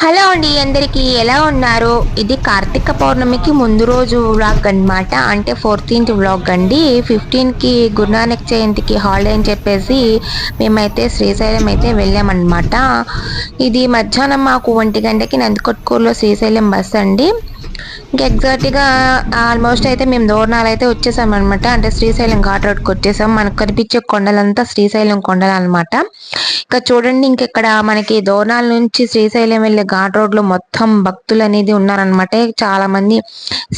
Hello అండి అందరికి ఎలా ఉన్నారు? ఇది కార్తీక పౌర్ణమికి ముందు రోజు వ్లాగ్ అన్నమాట. అంటే ఫోర్టీన్త్ వ్లాగ్ అండి. ఫిఫ్టీన్కి గురునానక్ జయంతికి హాలిడే అని చెప్పేసి మేమైతే శ్రీశైలం అయితే వెళ్ళామన్నమాట ఇది మధ్యాహ్నం మాకు ఒంటి గంటకి నందికొట్కూరులో శ్రీశైలం బస్ అండి. ఇంకా ఎగ్జాక్ట్గా ఆల్మోస్ట్ అయితే మేము దూరణాలు అయితే వచ్చేసాం అనమాట అంటే శ్రీశైలం ఘాట్ రోడ్కి వచ్చేసాం. మనకు కనిపించే కొండలంతా శ్రీశైలం కొండలు అనమాట ఇంకా చూడండి ఇంకెక్కడ మనకి దోరణాల నుంచి శ్రీశైలం వెళ్ళే ఘాట్ రోడ్లో మొత్తం భక్తులు అనేది ఉన్నారనమాట చాలా మంది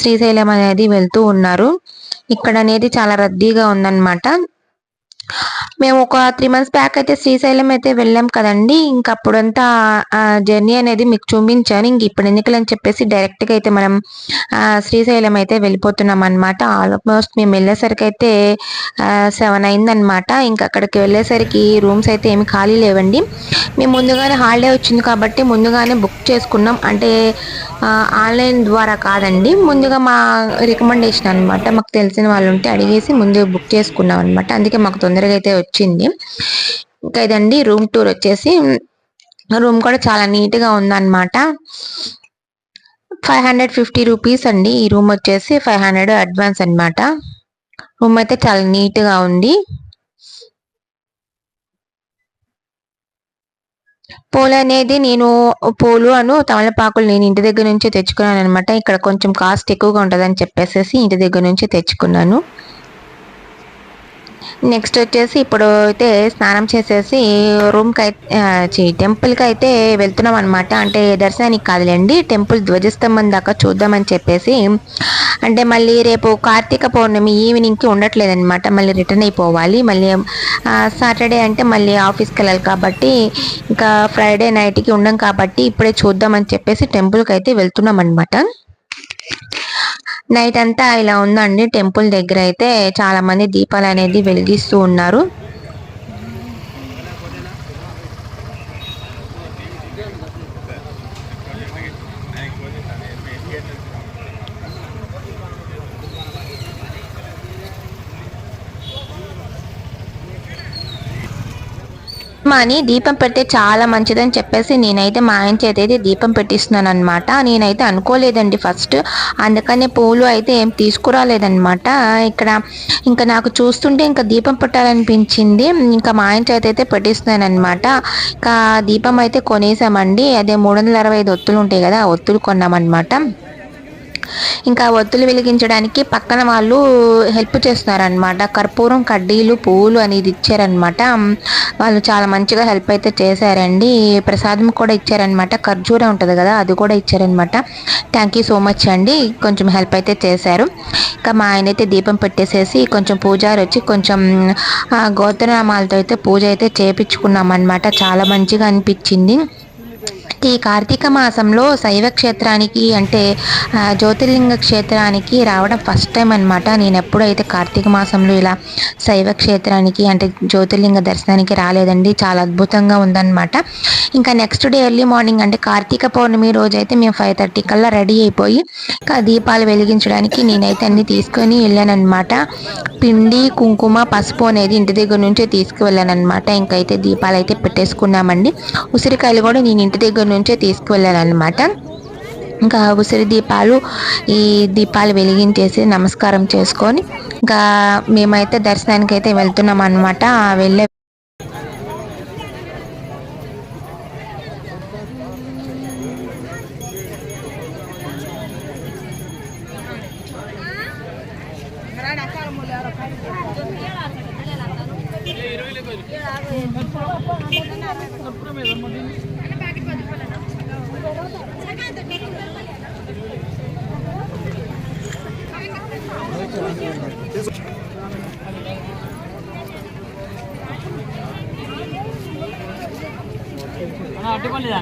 శ్రీశైలం అనేది వెళ్తూ ఉన్నారు. ఇక్కడ అనేది చాలా రద్దీగా ఉందన్నమాట. మేము ఒక త్రీ మంత్స్ బ్యాక్ అయితే శ్రీశైలం అయితే వెళ్ళాం కదండి. ఇంక అప్పుడంతా జర్నీ అనేది మీకు చూపించాను. ఇంక ఇప్పుడు ఎన్నికలని చెప్పేసి డైరెక్ట్గా అయితే మనం శ్రీశైలం అయితే వెళ్ళిపోతున్నాం అనమాట ఆల్మోస్ట్ మేము వెళ్ళేసరికి అయితే సెవెన్ అయిందనమాట ఇంకా అక్కడికి వెళ్ళేసరికి రూమ్స్ అయితే ఏమి ఖాళీ లేవండి. మేము ముందుగానే హాలిడే వచ్చింది కాబట్టి ముందుగానే బుక్ చేసుకున్నాం. అంటే ఆన్లైన్ ద్వారా కాదండి. ముందుగా మా రికమెండేషన్ అనమాట మాకు తెలిసిన వాళ్ళు ఉంటే అడిగేసి ముందు బుక్ చేసుకున్నాం అనమాట అందుకే మాకు తొందరగా అయితే వచ్చింది. ఇంకా ఇదండి రూమ్ టూర్ వచ్చేసి రూమ్ కూడా చాలా నీట్గా ఉందన్నమాట. ఫైవ్ హండ్రెడ్ ఫిఫ్టీ రూపీస్ అండి ఈ రూమ్ వచ్చేసి ఫైవ్ హండ్రెడ్ అడ్వాన్స్ అనమాట రూమ్ అయితే చాలా నీట్గా ఉంది. పూలు అనేది నేను పూలు అను తమలపాకులు నేను ఇంటి దగ్గర నుంచి తెచ్చుకున్నాను అనమాట ఇక్కడ కొంచెం కాస్ట్ ఎక్కువగా ఉంటుందని చెప్పేసి ఇంటి దగ్గర నుంచి తెచ్చుకున్నాను. నెక్స్ట్ వచ్చేసి ఇప్పుడు అయితే స్నానం చేసేసి రూమ్కి అయితే టెంపుల్కి అయితే వెళ్తున్నాం అనమాట అంటే దర్శనానికి కాదులేండి టెంపుల్ ధ్వజస్తంభం దాకా చూద్దామని చెప్పేసి. అంటే మళ్ళీ రేపు కార్తీక పౌర్ణమి ఈవినింగ్కి ఉండట్లేదు అనమాట మళ్ళీ రిటర్న్ అయిపోవాలి. మళ్ళీ సాటర్డే అంటే మళ్ళీ ఆఫీస్కి వెళ్ళాలి కాబట్టి ఇంకా ఫ్రైడే నైట్కి ఉండం కాబట్టి ఇప్పుడే చూద్దామని చెప్పేసి టెంపుల్కి అయితే వెళ్తున్నాం అనమాట నైట్ అంతా ఇలా ఉందండి టెంపుల్ దగ్గర అయితే చాలా మంది దీపాలు అనేది వెలిగిస్తూ ఉన్నారు. అని దీపం పెడితే చాలా మంచిదని చెప్పేసి నేనైతే మా ఆయన చేత అయితే దీపం పెట్టిస్తున్నాను అనమాట నేనైతే అనుకోలేదండి ఫస్ట్. అందుకనే పూలు అయితే ఏం తీసుకురాలేదనమాట ఇక్కడ ఇంకా నాకు చూస్తుంటే ఇంకా దీపం పెట్టాలనిపించింది. ఇంకా మా ఆయన చేత అయితే పెట్టిస్తున్నాను అనమాట ఇంకా దీపం అయితే కొనేసామండి. అదే మూడు వందల అరవై ఐదు ఒత్తులు ఉంటాయి కదా ఆ ఒత్తులు కొన్నామన్నమాట. ఇంకా ఒత్తులు వెలిగించడానికి పక్కన వాళ్ళు హెల్ప్ చేస్తున్నారనమాట కర్పూరం కడ్డీలు పువ్వులు అనేది ఇచ్చారనమాట వాళ్ళు చాలా మంచిగా హెల్ప్ అయితే చేశారండి. ప్రసాదం కూడా ఇచ్చారనమాట ఖర్జూరం ఉంటుంది కదా అది కూడా ఇచ్చారనమాట థ్యాంక్ యూ సో మచ్ అండి. కొంచెం హెల్ప్ అయితే చేశారు. ఇంకా మా ఆయన అయితే దీపం పెట్టేసేసి కొంచెం పూజారి వచ్చి కొంచెం గోత్రనామాలతో అయితే పూజ అయితే చేపించుకున్నాం అనమాట చాలా మంచిగా అనిపించింది. ఈ కార్తీక మాసంలో శైవ క్షేత్రానికి అంటే జ్యోతిర్లింగ క్షేత్రానికి రావడం ఫస్ట్ టైం అనమాట నేను ఎప్పుడైతే కార్తీక మాసంలో ఇలా శైవ క్షేత్రానికి అంటే జ్యోతిర్లింగ దర్శనానికి రాలేదండి చాలా అద్భుతంగా ఉందన్నమాట. ఇంకా నెక్స్ట్ డే ఎర్లీ మార్నింగ్ అంటే కార్తీక పౌర్ణమి రోజు అయితే మేము ఫైవ్ థర్టీ కల్లా రెడీ అయిపోయి ఇంకా దీపాలు వెలిగించడానికి నేనైతే అన్ని తీసుకొని వెళ్ళానమాట పిండి కుంకుమ పసుపు అనేది ఇంటి దగ్గర నుంచే తీసుకువెళ్ళాను అనమాట ఇంకైతే దీపాలు అయితే పెట్టేసుకున్నామండి. ఉసిరికాయలు కూడా నేను ఇంటి దగ్గర నుంచే తీసుకువెళ్ళాను అనమాట ఇంకా ఉసిరి దీపాలు ఈ దీపాలు వెలిగించేసి నమస్కారం చేసుకొని ఇంకా మేమైతే దర్శనానికి అయితే వెళ్తున్నాం అనమాట వెళ్ళే అడ్డుకోలేదా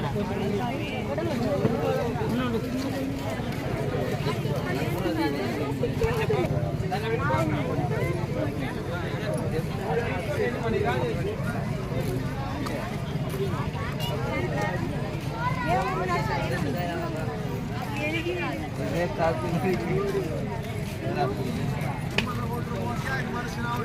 Gracias.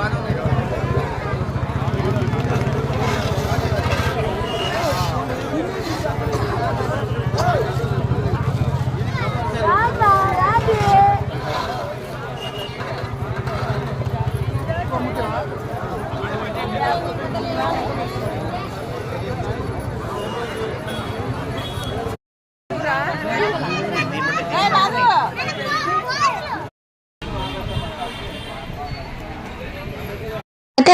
అయితే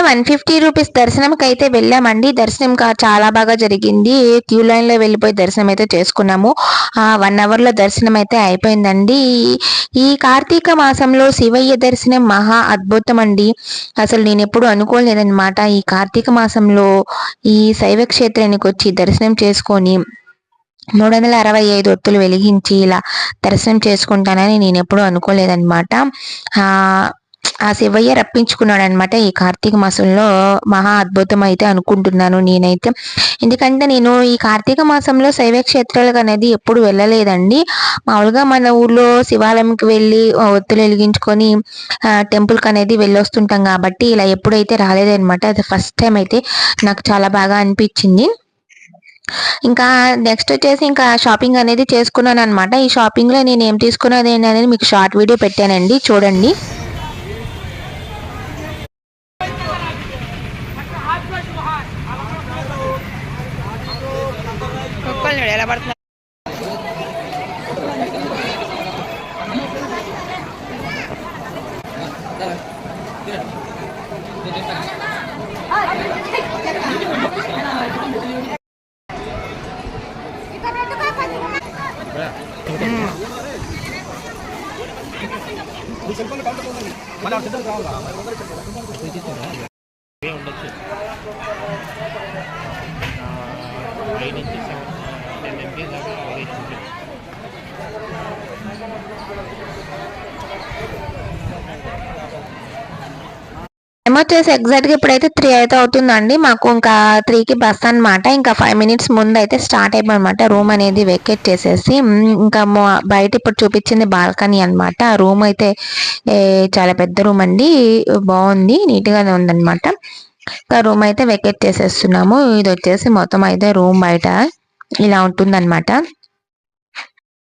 వన్ ఫిఫ్టీ రూపీస్ దర్శనంకి అయితే వెళ్ళామండి. దర్శనం చాలా బాగా జరిగింది. క్యూ లైన్లో వెళ్ళిపోయి దర్శనం అయితే చేసుకున్నాము. ఆ వన్ అవర్లో దర్శనం అయితే అయిపోయిందండి. ఈ కార్తీక మాసంలో శివయ్య దర్శనం మహా అద్భుతం అండి అసలు నేను ఎప్పుడు అనుకోలేదన్నమాట ఈ కార్తీక మాసంలో ఈ శైవ క్షేత్రానికి వచ్చి దర్శనం చేసుకొని మూడు వందల అరవై ఐదు ఒత్తులు వెలిగించి ఇలా దర్శనం చేసుకుంటానని నేను ఎప్పుడూ అనుకోలేదన్నమాట ఆ శివయ్య రప్పించుకున్నాడు అనమాట ఈ కార్తీక మాసంలో మహా అద్భుతం అయితే అనుకుంటున్నాను నేనైతే. ఎందుకంటే నేను ఈ కార్తీక మాసంలో శైవ క్షేత్రాలకు అనేది ఎప్పుడు వెళ్ళలేదండి. మామూలుగా మన ఊర్లో శివాలయంకి వెళ్ళి ఒత్తులు వెలిగించుకొని టెంపుల్కి అనేది వెళ్ళొస్తుంటాం కాబట్టి ఇలా ఎప్పుడైతే రాలేదనమాట అది ఫస్ట్ టైం అయితే నాకు చాలా బాగా అనిపించింది. ఇంకా నెక్స్ట్ వచ్చేసి ఇంకా షాపింగ్ అనేది చేసుకున్నాను అనమాట ఈ షాపింగ్లో నేను ఏం తీసుకున్నది అనేది మీకు షార్ట్ వీడియో పెట్టానండి. చూడండి. ఉండొచ్చు ఫైవ్ నుంచి సెవెన్ టెన్ ఎంపీ దాకా ఉంటుంది టైం వచ్చేసి ఎగ్జాక్ట్గా ఇప్పుడైతే త్రీ అయితే అవుతుందండి. మాకు ఇంకా త్రీకి బస్ అన్నమాట. ఇంకా ఫైవ్ మినిట్స్ ముందు అయితే స్టార్ట్ అయిపోయి రూమ్ అనేది వెకేట్ చేసేసి ఇంకా బయట ఇప్పుడు చూపించింది బాల్కనీ అన్నమాట. ఆ రూమ్ అయితే చాలా పెద్ద రూమ్ అండి. బాగుంది నీట్ గానే ఉందన్నమాట. ఇంకా రూమ్ అయితే వెకేట్ చేసేస్తున్నాము. ఇది వచ్చేసి మొత్తం అయితే రూమ్ బయట ఇలా ఉంటుందన్నమాట.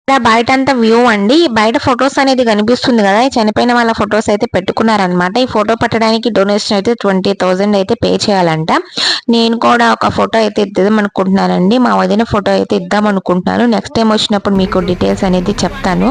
ఇక్కడ బయట అంతా వ్యూ అండి బయట ఫొటోస్ అనేది కనిపిస్తుంది కదా చనిపోయిన వాళ్ళ ఫొటోస్ అయితే పెట్టుకున్నారనమాట ఈ ఫోటో పెట్టడానికి డొనేషన్ అయితే ట్వంటీ థౌజండ్ అయితే పే చేయాలంట. నేను కూడా ఒక ఫోటో అయితే ఇద్దాం అనుకుంటున్నానండి. మా వదిన ఫోటో అయితే ఇద్దాం అనుకుంటున్నాను. నెక్స్ట్ టైం వచ్చినప్పుడు మీకు డీటెయిల్స్ అనేది చెప్తాను.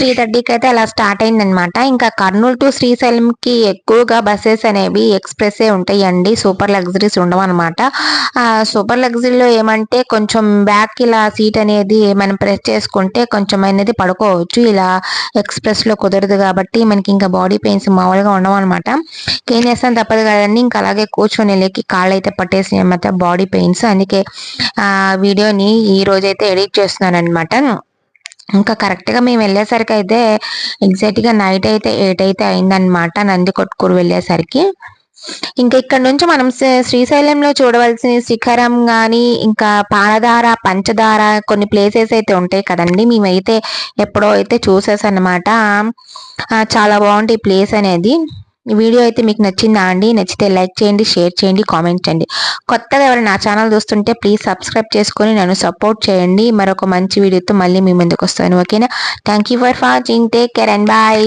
త్రీ థర్టీకి అయితే అలా స్టార్ట్ అయిందనమాట. ఇంకా కర్నూలు టు శ్రీశైలంకి ఎక్కువగా బస్సెస్ అనేవి ఎక్స్ప్రెస్ ఉంటాయండి సూపర్ లగ్జరీస్ ఉండవన్నమాట అనమాట సూపర్ లగ్జరీలో ఏమంటే కొంచెం బ్యాక్ ఇలా సీట్ అనేది మనం ప్రెస్ చేసుకుంటే కొంచెం అనేది పడుకోవచ్చు. ఇలా ఎక్స్ప్రెస్లో కుదరదు కాబట్టి మనకి ఇంకా బాడీ పెయిన్స్ మామూలుగా ఉండవు అనమాట ఏం చేస్తాం తప్పదు కదండి. ఇంకా అలాగే కూర్చొని వెళ్ళి కాళ్ళు అయితే పట్టేసినాయి బాడీ పెయిన్స్. అందుకే వీడియోని ఈ రోజైతే ఎడిట్ చేస్తున్నాను అనమాట ఇంకా కరెక్ట్గా మేము వెళ్ళేసరికి అయితే ఎగ్జాక్ట్గా నైట్ అయితే ఎయిట్ అయితే అయిందనమాట నంది కొట్టుకూరు వెళ్ళేసరికి. ఇంకా ఇక్కడ నుంచి మనం శ్రీశైలంలో చూడవలసిన శిఖరం కానీ ఇంకా పాలధార పంచదార కొన్ని ప్లేసెస్ అయితే ఉంటాయి కదండి. మేమైతే ఎప్పుడో అయితే చూసేసన్నమాట. చాలా బాగుంది ఈ ప్లేస్ అనేది. వీడియో అయితే మీకు నచ్చిందా అండి? నచ్చితే లైక్ చేయండి షేర్ చేయండి కామెంట్ చేయండి. కొత్తగా ఎవరైనా నా ఛానల్ చూస్తుంటే ప్లీజ్ సబ్స్క్రైబ్ చేసుకొని నన్ను సపోర్ట్ చేయండి. మరొక మంచి వీడియోతో మళ్ళీ మీ ముందుకు వస్తాను. ఓకేనా? Thank you for watching. Take care and bye.